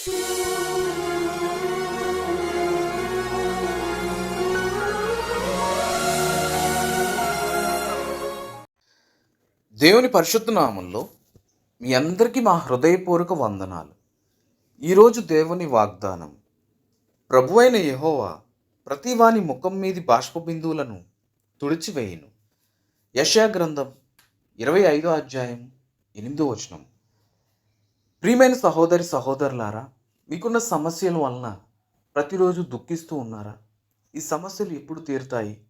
దేవుని పరిశుద్ధ నామంలో మీ అందరికీ మా హృదయపూర్వక వందనాలు. ఈరోజు దేవుని వాగ్దానం ప్రభువైన యహోవా ప్రతి వాని ముఖం మీది బాష్ప బిందువులను తుడిచివేయును. యశా గ్రంథం ఇరవై ఐదో అధ్యాయం ఎనిమిదో వచనం. ప్రియమైన సహోదరి సహోదరులారా మీకున్న సమస్యల వలన ప్రతిరోజు దుఃఖిస్తూ ఉన్నారా? ఈ సమస్యలు ఎప్పుడు తీరుతాయి?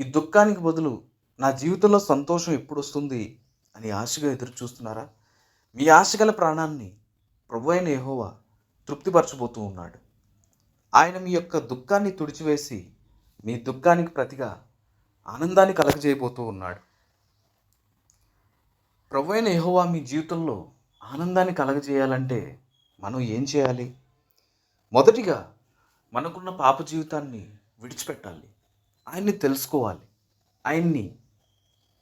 ఈ దుఃఖానికి బదులు నా జీవితంలో సంతోషం ఎప్పుడు వస్తుంది అని ఆశగా ఎదురు చూస్తున్నారా? మీ ఆశగల ప్రాణాన్ని ప్రభు అయిన యెహోవా తృప్తిపరచబోతూ ఉన్నాడు. ఆయన మీ యొక్క దుఃఖాన్ని తుడిచివేసి మీ దుఃఖానికి ప్రతిగా ఆనందాన్ని కలగజేయబోతూ ఉన్నాడు. ప్రభు అయిన యెహోవా మీ జీవితంలో ఆనందాన్ని కలగజేయాలంటే మనం ఏం చేయాలి? మొదటిగా మనకున్న పాప జీవితాన్ని విడిచిపెట్టాలి. ఆయన్ని తెలుసుకోవాలి. ఆయన్ని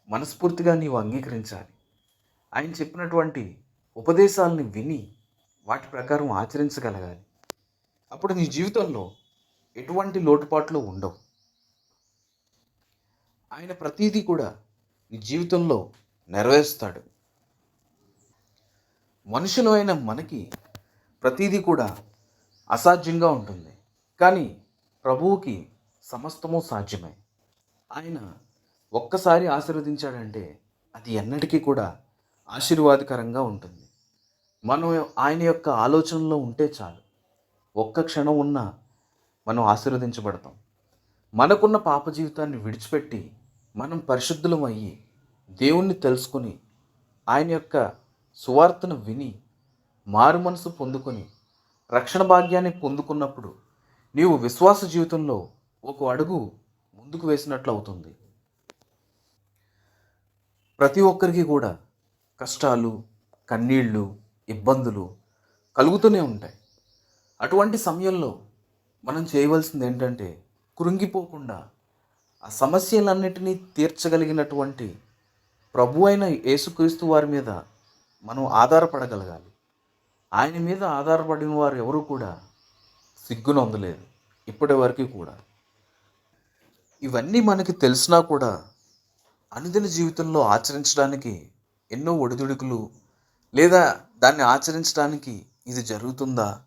మనస్ఫూర్తిగా నీవు అంగీకరించాలి. ఆయన చెప్పినటువంటి ఉపదేశాలని విని వాటి ప్రకారం ఆచరించగలగాలి. అప్పుడు నీ జీవితంలో ఎటువంటి లోటుపాట్లు ఉండవు. ఆయన ప్రతీదీ కూడా నీ జీవితంలో నెరవేరుస్తాడు. మనుషులు అయిన మనకి ప్రతిదీ కూడా అసాధ్యంగా ఉంటుంది. కానీ ప్రభువుకి సమస్తము సాధ్యమే. ఆయన ఒక్కసారి ఆశీర్వదించాడంటే అది ఎన్నటికీ కూడా ఆశీర్వాదకరంగా ఉంటుంది. మనం ఆయన యొక్క ఆలోచనలో ఉంటే చాలు. ఒక్క క్షణం ఉన్నా మనం ఆశీర్వదించబడతాం. మనకున్న పాప జీవితాన్ని విడిచిపెట్టి మనం పరిశుద్ధులం అయ్యి దేవుణ్ణి తెలుసుకొని ఆయన యొక్క సువార్తను విని మారు మనసు పొందుకొని రక్షణ భాగ్యాన్ని పొందుకున్నప్పుడు నీవు విశ్వాస జీవితంలో ఒక అడుగు ముందుకు వేసినట్లు అవుతుంది. ప్రతి ఒక్కరికి కూడా కష్టాలు కన్నీళ్ళు ఇబ్బందులు కలుగుతూనే ఉంటాయి. అటువంటి సమయంలో మనం చేయవలసింది ఏంటంటే కృంగిపోకుండా ఆ సమస్యలన్నిటినీ తీర్చగలిగినటువంటి ప్రభు అయిన యేసుక్రీస్తు వారి మీద మనం ఆధారపడగలగాలి. ఆయన మీద ఆధారపడిన వారు ఎవరు కూడా సిగ్గునొందలేదు ఇప్పటి వరకు కూడా. ఇవన్నీ మనకి తెలిసినా కూడా అనుదిన జీవితంలో ఆచరించడానికి ఎన్నో ఒడిదుడుకులు లేదా దాన్ని ఆచరించడానికి ఇది జరుగుతుందా?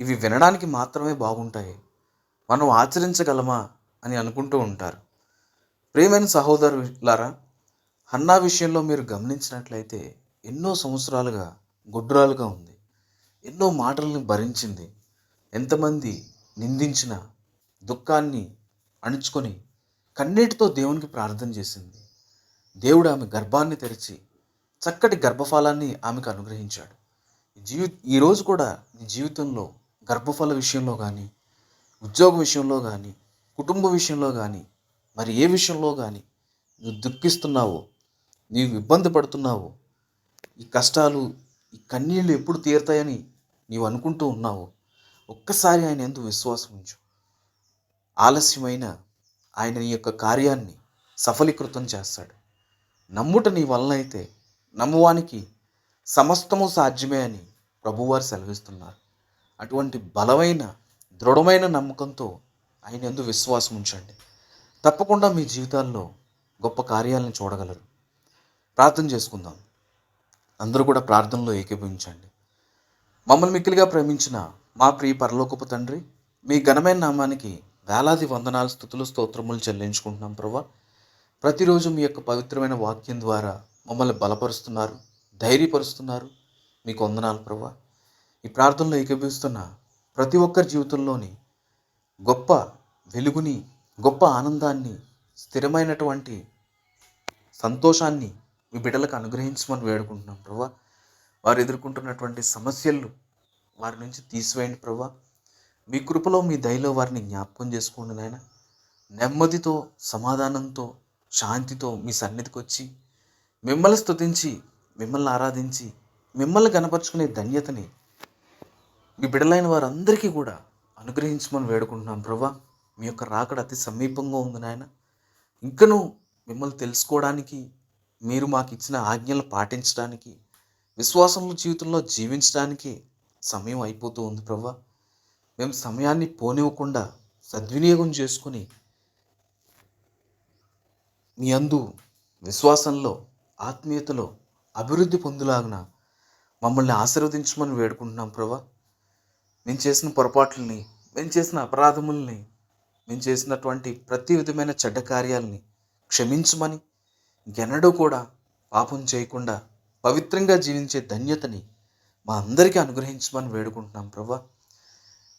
ఇవి వినడానికి మాత్రమే బాగుంటాయి. మనం ఆచరించగలమా అని అనుకుంటూ ఉంటారు. ప్రేమైన సహోదరులారా హన్నా విషయంలో మీరు గమనించినట్లయితే ఎన్నో సంవత్సరాలుగా గుడ్రాలుగా ఉంది. ఎన్నో మాటలను భరించింది. ఎంతమంది నిందించిన దుఃఖాన్ని అణుచుకొని కన్నీటితో దేవునికి ప్రార్థన చేసింది. దేవుడు ఆమె గర్భాన్ని తెరిచి చక్కటి గర్భఫలాన్ని ఆమెకు అనుగ్రహించాడు. జీవి ఈరోజు కూడా నీ జీవితంలో గర్భఫల విషయంలో కానీ ఉద్యోగ విషయంలో కానీ కుటుంబ విషయంలో కానీ మరి ఏ విషయంలో కానీ నువ్వు దుఃఖిస్తున్నావో నీవు ఇబ్బంది పడుతున్నావో ఈ కష్టాలు ఈ కన్నీళ్ళు ఎప్పుడు తీరుతాయని నీవు అనుకుంటూ ఉన్నావో? ఒక్కసారి ఆయన ఎందుకు విశ్వాసం ఉంచు. ఆలస్యమైన ఆయన నీ యొక్క కార్యాన్ని సఫలీకృతం చేస్తాడు. నమ్ముట నీ వలన అయితే నమ్మువానికి సమస్తము సాధ్యమే అని ప్రభువారు సెలవిస్తున్నారు. అటువంటి బలమైన దృఢమైన నమ్మకంతో ఆయన ఎందు విశ్వాసం ఉంచండి. తప్పకుండా మీ జీవితాల్లో గొప్ప కార్యాలను చూడగలరు. ప్రార్థన చేసుకుందాం. అందరూ కూడా ప్రార్థనలో ఏకీభవించండి. మమ్మల్ని మిక్కిలిగా ప్రేమించిన మా ప్రియ పరలోకపు తండ్రి మీ ఘనమైన నామానికి వేలాది వందనాలు స్థుతులు స్తోత్రములు చెల్లించుకుంటున్నాం ప్రభా. ప్రతిరోజు మీ యొక్క పవిత్రమైన వాక్యం ద్వారా మమ్మల్ని బలపరుస్తున్నారు ధైర్యపరుస్తున్నారు. మీకు వందనాలు ప్రభా. ఈ ప్రార్థనలో ఏకీభవిస్తున్న ప్రతి ఒక్కరి జీవితంలోని గొప్ప వెలుగుని గొప్ప ఆనందాన్ని స్థిరమైనటువంటి సంతోషాన్ని మీ బిడ్డలకు అనుగ్రహించమని వేడుకుంటున్నాం ప్రభా. వారు ఎదుర్కొంటున్నటువంటి సమస్యలు వారి నుంచి తీసివేయండి ప్రభా. మీ కృపలో మీ దయలో వారిని జ్ఞాపకం చేసుకోండి నాయన. నెమ్మదితో సమాధానంతో శాంతితో మీ సన్నిధికి వచ్చి మిమ్మల్ని స్తుతించి మిమ్మల్ని ఆరాధించి మిమ్మల్ని కనపరుచుకునే ధన్యతని మీ బిడ్డలైన వారందరికీ కూడా అనుగ్రహించమని వేడుకుంటున్నాం ప్రభా. మీ యొక్క రాకడ అతి సమీపంగా ఉంది నాయన. ఇంకనూ మిమ్మల్ని తెలుసుకోవడానికి మీరు మాకు ఇచ్చిన ఆజ్ఞలు పాటించడానికి విశ్వాసంలో జీవితంలో జీవించడానికి సమయం అయిపోతూ ఉంది ప్రభా మేము సమయాన్ని పోనివ్వకుండా సద్వినియోగం చేసుకుని మీ అందు విశ్వాసంలో ఆత్మీయతలో అభివృద్ధి పొందులాగున మమ్మల్ని ఆశీర్వదించమని వేడుకుంటున్నాం ప్రభా మేము చేసిన పొరపాట్లని మేము చేసిన అపరాధముల్ని మేము చేసినటువంటి ప్రతి విధమైన చెడ్డ కార్యాలని క్షమించమని గెన్నడూ కూడా పాపం చేయకుండా పవిత్రంగా జీవించే ధన్యతని మా అందరికీ అనుగ్రహించమని వేడుకుంటున్నాం ప్రభా.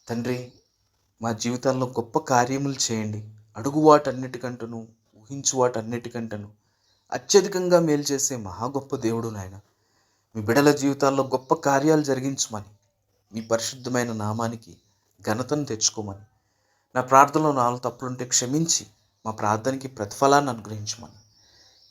తండ్రి మా జీవితాల్లో గొప్ప కార్యములు చేయండి. అడుగు వాటన్నిటికంటను ఊహించు వాటన్నిటికంటను అత్యధికంగా మేలు చేసే మహా గొప్ప దేవుడు నాయన. మీ బిడల జీవితాల్లో గొప్ప కార్యాలు జరిగించమని మీ పరిశుద్ధమైన నామానికి ఘనతను తెచ్చుకోమని నా ప్రార్థనలో నాలుగు తప్పులుంటే క్షమించి మా ప్రార్థనకి ప్రతిఫలాన్ని అనుగ్రహించమని